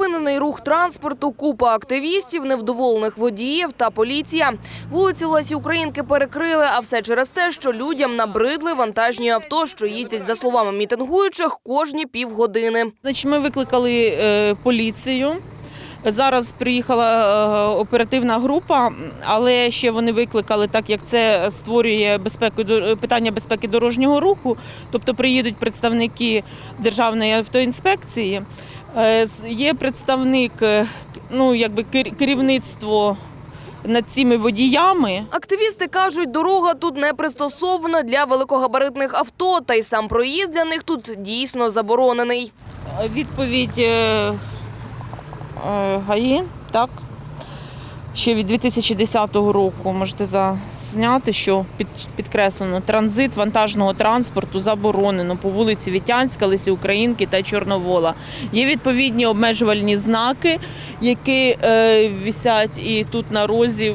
обмежений рух транспорту, купа активістів, невдоволених водіїв та поліція. Вулиці Лесі Українки перекрили, а все через те, що людям набридли вантажні авто, що їздять за словами мітингуючих кожні півгодини. Значить, ми викликали е, поліцію. Зараз приїхала е, оперативна група, але ще вони викликали, так як це створює безпеку питання безпеки дорожнього руху. Тобто приїдуть представники Державної автоінспекції. Е, Є представник, е, ну якби керівництво над цими водіями. Активісти кажуть, дорога тут не пристосована для великогабаритних авто, та й сам проїзд для них тут дійсно заборонений. Відповідь е, е, ГАІ, так. Ще від 2010 року можете зазняти, що під, підкреслено транзит вантажного транспорту заборонено по вулиці Вітянська, Лисі Українки та Чорновола. Є відповідні обмежувальні знаки, які е, висять і тут на розі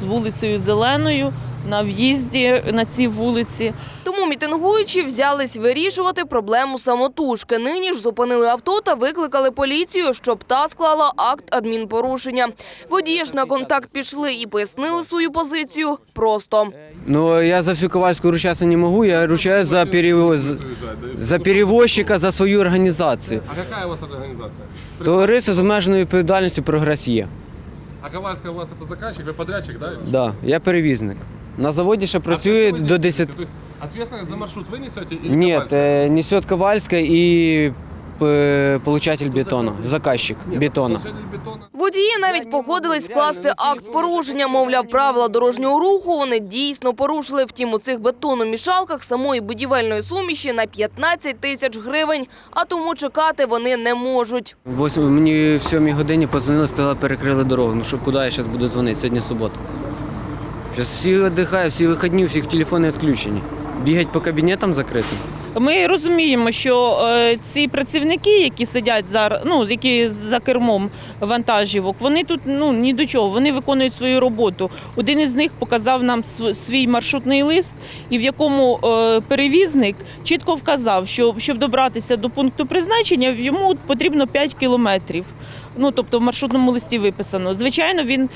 з вулицею Зеленою, на в'їзді на ці вулиці. Тому мітингуючі взялись вирішувати проблему самотужки. Нині ж зупинили авто та викликали поліцію, щоб та склала акт адмінпорушення. Водії ж на контакт пішли і пояснили свою позицію просто. Но я за всю Ковальскую ручаться не могу, я ручаюсь за, перевоз, за перевозчика, за свою організацію. А какая у вас организация? Товариство з обмеженою відповідальністю «Прогрес» є. А Ковальская у вас это заказчик, вы подрядчик, да? Да, я перевізник. На заводі ще працює А до 10. несете? То есть ответственность за маршрут вы несете или несет Ковальська і е, получатель бетона, заказчик Нет, бетона. получатель бетона. Водії навіть погодились скласти акт порушення. Мовляв, правила дорожнього руху вони дійсно порушили. Втім, у цих бетономішалках самої будівельної суміші на 15 тисяч гривень, а тому чекати вони не можуть. Восьм, мені в сьомій годині подзвонили, сказали, перекрили дорогу. Ну що, куди я зараз буду дзвонити? Сьогодні субота. Всі віддихають, всі вихідні, у всіх телефони відключені. Бігать по кабінетам закритим. Ми розуміємо, що е, ці працівники, які сидять зараз, ну які за кермом вантажівок, вони тут ну ні до чого. Вони виконують свою роботу. Один із них показав нам свій маршрутний лист, і в якому е, перевізник чітко вказав, що щоб добратися до пункту призначення, йому потрібно 5 кілометрів. Ну тобто в маршрутному листі виписано. Звичайно, він.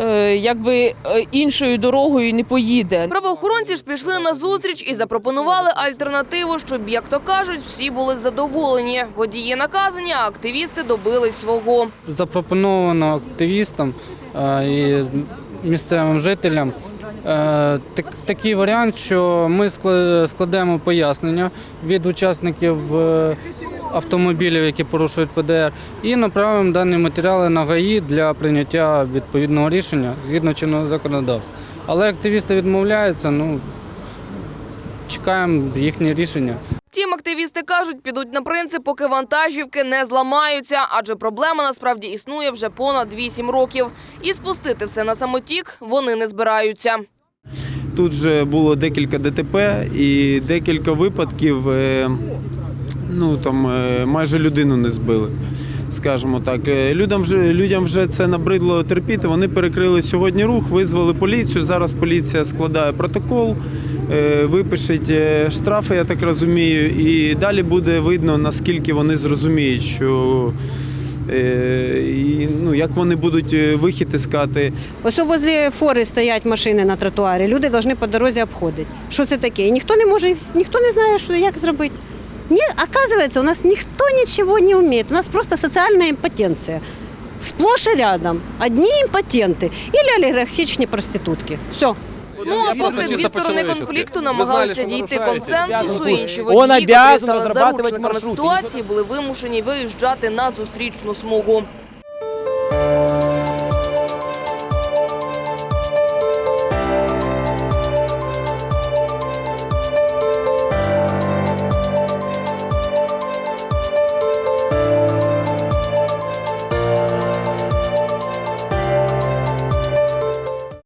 Е, Якби е, іншою дорогою не поїде. Правоохоронці ж пішли на зустріч і запропонували альтернативу, щоб, як то кажуть, всі були задоволені. Водії наказані, а активісти добились свого. запропоновано активістам е, і місцевим жителям так- такий варіант, що ми скла- складемо пояснення від учасників автомобілів, які порушують ПДР, і направимо дані матеріали на ГАІ для прийняття відповідного рішення згідно чинного законодавства. Але активісти відмовляються, ну чекаємо їхнє рішення. Втім, активісти кажуть, підуть на принцип, поки вантажівки не зламаються, адже проблема насправді існує вже понад 8 років. І спустити все на самотік вони не збираються. Тут вже було декілька ДТП і декілька випадків. Ну там е, майже людину не збили. Скажімо так, Е, людям вже людям вже це набридло терпіти. Вони перекрили сьогодні рух, визвали поліцію. Зараз поліція складає протокол, е, випишеть е, штрафи, я так розумію, і далі буде видно наскільки вони зрозуміють, що і, ну, як вони будуть вихід іскати. Ось возле фори стоять машини на тротуарі. Люди повинні по дорозі обходити. Що це таке? І ніхто не може, ніхто не знає, що як зробити. Ні, оказывается, у нас ніхто нічого не вміє. У нас просто соціальна импотенция. Сплошь и рядом. Одні импотенты і олігархічні проститутки. Все. Ну а поки дві сторони конфлікту намагалися дійти консенсусу, інші водії, які стали заручниками ситуації, були вимушені виїжджати на зустрічну смугу.